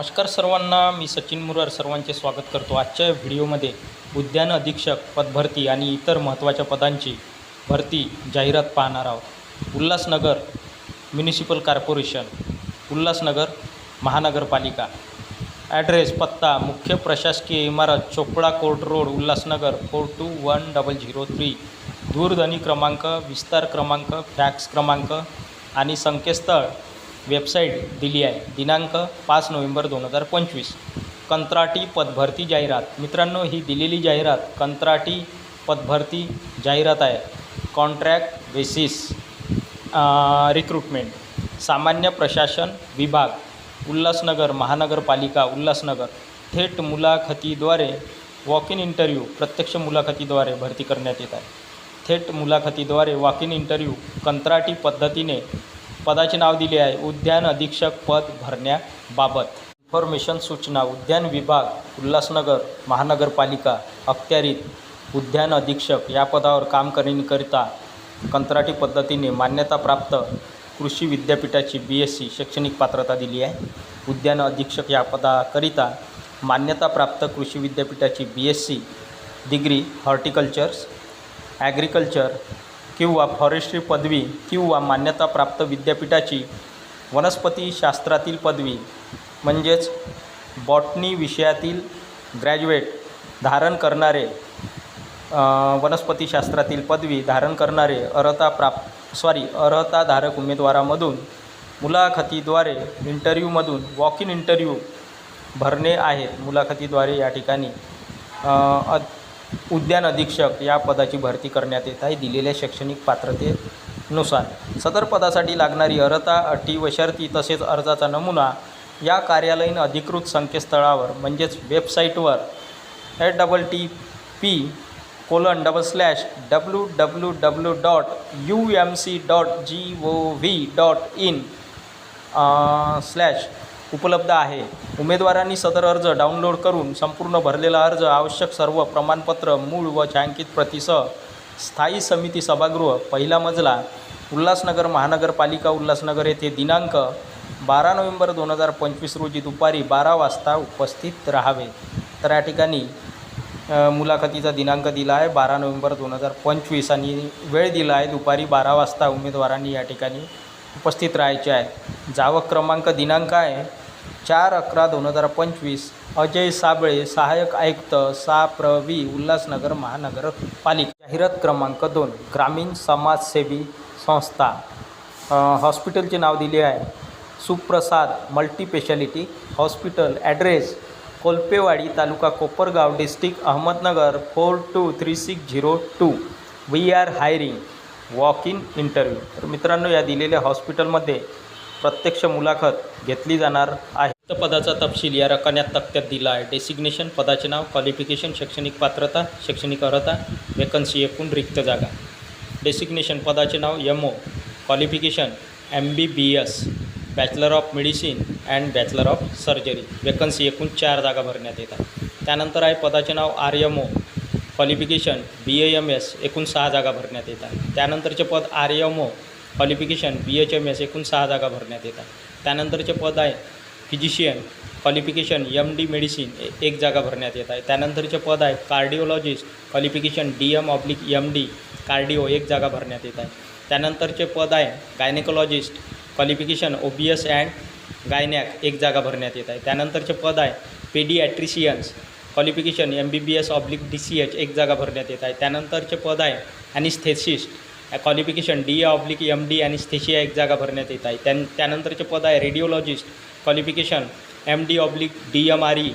नमस्कार सर्वांना मी सचिन मुरार सर्वांचे स्वागत करतो आजच्या व्हिडिओमध्ये. उद्यान अधीक्षक पदभरती आणि इतर महत्त्वाच्या पदांची भरती जाहिरात पाहणार आहोत. उल्हासनगर म्युनिसिपल कॉर्पोरेशन उल्हासनगर महानगरपालिका. ॲड्रेस पत्ता मुख्य प्रशासकीय इमारत Chopda court road Ulhasnagar four two one double zero three. दूरध्वनी क्रमांक विस्तार क्रमांक फॅक्स क्रमांक आणि संकेतस्थळ वेबसाईट दिली आहे. दिनांक पाच नोव्हेंबर दोन हजार पंचवीस. कंत्राटी पदभरती जाहिरात. मित्रांनो ही दिलेली जाहिरात कंत्राटी पदभरती जाहिरात आहे. Contract basis recruitment. सामान्य प्रशासन विभाग उल्हासनगर महानगरपालिका उल्हासनगर. थेट मुलाखतीद्वारे वॉक इन इंटरव्ह्यू प्रत्यक्ष मुलाखतीद्वारे भरती करण्यात येत आहे. थेट मुलाखतीद्वारे वॉक इन इंटरव्ह्यू कंत्राटी पद्धतीने पदाचे नाव दिले आहे. उद्यान अधीक्षक पद भरण्याबाबत इन्फॉर्मेशन सूचना उद्यान विभाग उल्हासनगर महानगरपालिका अखत्यारीत उद्यान अधीक्षक या पदावर काम करण्याकरिता कंत्राटी पद्धतीने मान्यताप्राप्त कृषी विद्यापीठाची बी एस सी शैक्षणिक पात्रता दिली आहे. उद्यान अधीक्षक या पदाकरिता मान्यताप्राप्त कृषी विद्यापीठाची B S C degree horticultures agriculture किंवा फॉरेस्ट्री पदवी किंवा मान्यताप्राप्त विद्यापीठाची वनस्पतीशास्त्रातील पदवी म्हणजेच बॉटनी विषयातील ग्रॅज्युएट धारण करणारे वनस्पतीशास्त्रातील पदवी धारण करणारे अर्हता प्राप्त सॉरी अर्हताधारक उमेदवारामधून मुलाखतीद्वारे इंटरव्ह्यूमधून वॉक इन इंटरव्ह्यू भरणे आहेत मुलाखतीद्वारे या ठिकाणी उद्यान अधीक्षक या पदाची भरती करण्यात येत आहे. दिलेल्या शैक्षणिक पात्रतेनुसार सदर पदासाठी लागणारी अर्हता अटी व शर्ती तसेच अर्जाचा नमुना या कार्यालयीन अधिकृत संकेतस्थळावर म्हणजेच वेबसाईटवर at double T P colon double slash W W W dot U M C dot G O V dot in slash उपलब्ध आहे. उमेदवारांनी सदर अर्ज डाउनलोड करून संपूर्ण भरलेला अर्ज आवश्यक सर्व प्रमाणपत्र मूळ व छायांकित प्रतीसह स्थायी समिती सभागृह पहिला मजला उल्हासनगर महानगरपालिका उल्हासनगर येथे दिनांक बारा नोव्हेंबर दोन हजार पंचवीस रोजी दुपारी बारा वाजता उपस्थित राहावे. तर या ठिकाणी मुलाखतीचा दिनांक दिला आहे बारा नोव्हेंबर दोन हजार पंचवीस आणि वेळ दिला आहे दुपारी बारा वाजता उमेदवारांनी या ठिकाणी उपस्थित राहायचे आहे. जावक क्रमांक दिनांक आहे चार अकरा दोन हजार पंचवीस अजय साबळे सहाय्यक आयुक्त सा. प्र वी उल्हासनगर महानगरपालिका. जाहिरात क्रमांक दोन ग्रामीण समाजसेवी संस्था. हॉस्पिटलचे नाव दिले आहे. Suprasad multispeciality hospital. Address Kolpewadi taluka Kopargaon district Ahmednagar four two three six zero two. We are hiring. Walk in interview. तर मित्रांनो या दिलेल्या हॉस्पिटलमध्ये प्रत्यक्ष मुलाखत घेतली जाणार आहे. पदाचा तपशील या रकान्यात तक्त्यात दिला आहे. डेसिग्नेशन पदाचे नाव क्वालिफिकेशन शैक्षणिक पात्रता शैक्षणिक अर्हता वेकन्सी एकूण रिक्त जागा. डेसिग्नेशन पदाचे नाव M O qualification M B B S bachelor of medicine and bachelor of surgery vacancy एकूण चार जागा भरण्यात येतात. त्यानंतर आहे पदाचे नाव R M O qualification B A M S एकूण सहा जागा भरण्यात येतात. त्यानंतरचे पद R M O qualification B H M S एकूण सहा जागा भरण्यात येतात. त्यानंतरचे पद आहे physician qualification M D medicine एक जागा भरण्यात येत आहे. त्यानंतरचे पद आहे cardiologist qualification D M oblique M D cardio एक जागा भरण्यात येत आहे. त्यानंतरचे पद आहे gynaecologist qualification O B S and gynaec एक जागा भरण्यात येत आहे. त्यानंतरचे पद आहे paediatricians qualification M B B S oblique D C H एक जागा भरण्यात येत आहे. त्यानंतरचे पद आहे anaesthetist qualification D A oblique M D anaesthesia एक जागा भरण्यात येत आहे. त्या त्यानंतरचे पद आहे radiologist qualification M D oblique D M R E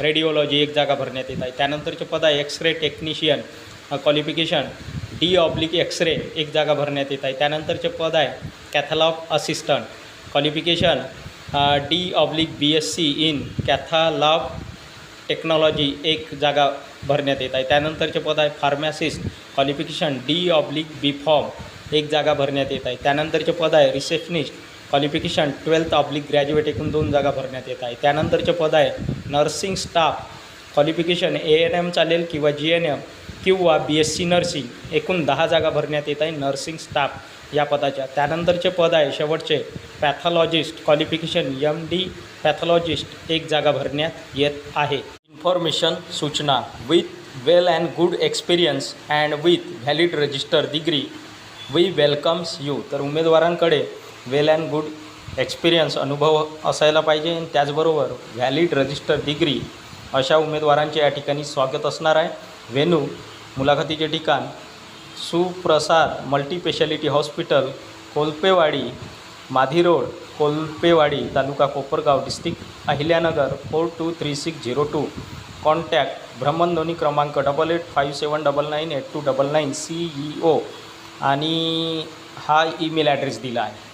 radiology एक जागा भरण्यात येत आहे. त्यानंतरचे पद आहे X ray technician qualification D oblique X ray एक जागा भरण्यात येत आहे. त्यानंतरचे पद आहे cath lab assistant qualification D oblique B S C in cath lab technology एक जागा भरण्यात येत आहे. त्यानंतरचे पद आहे pharmacist qualification D oblique B pharm एक जागा भरण्यात येत आहे. त्यानंतरचे पद आहे receptionist qualification twelfth oblique graduate एकूण दोन जागा भरण्यात येत आहे. त्यानंतरचे पद आहे nursing staff qualification A N M चालेल किंवा जी एन एम किंवा बी एस सी नर्सिंग एकूण दहा जागा भरण्यात येत आहे नर्सिंग स्टाफ या पदाच्या. त्यानंतरचे पद आहे शेवटचे pathologist qualification M D pathologist एक जागा भरण्यात येत आहे. इन्फॉर्मेशन सूचना with well and good experience and with valid register degree we welcomes you तर उमेदवारांकडे वेल अँड गुड एक्सपिरियन्स अनुभव असायला पाहिजे. आणि त्याचबरोबर व्हॅलिड रजिस्टर डिग्री अशा उमेदवारांचे या ठिकाणी स्वागत असणार आहे. वेनू मुलाखतीचे ठिकाण Suprasad multispeciality hospital Kolpewadi Madhi road Kolpewadi taluka Kopargaon district Ahilyanagar four two three six zero two. Contact भ्रमणध्वनी क्रमांक double eight five seven double nine eight two double nine C E O आणि हा email address दिला आहे.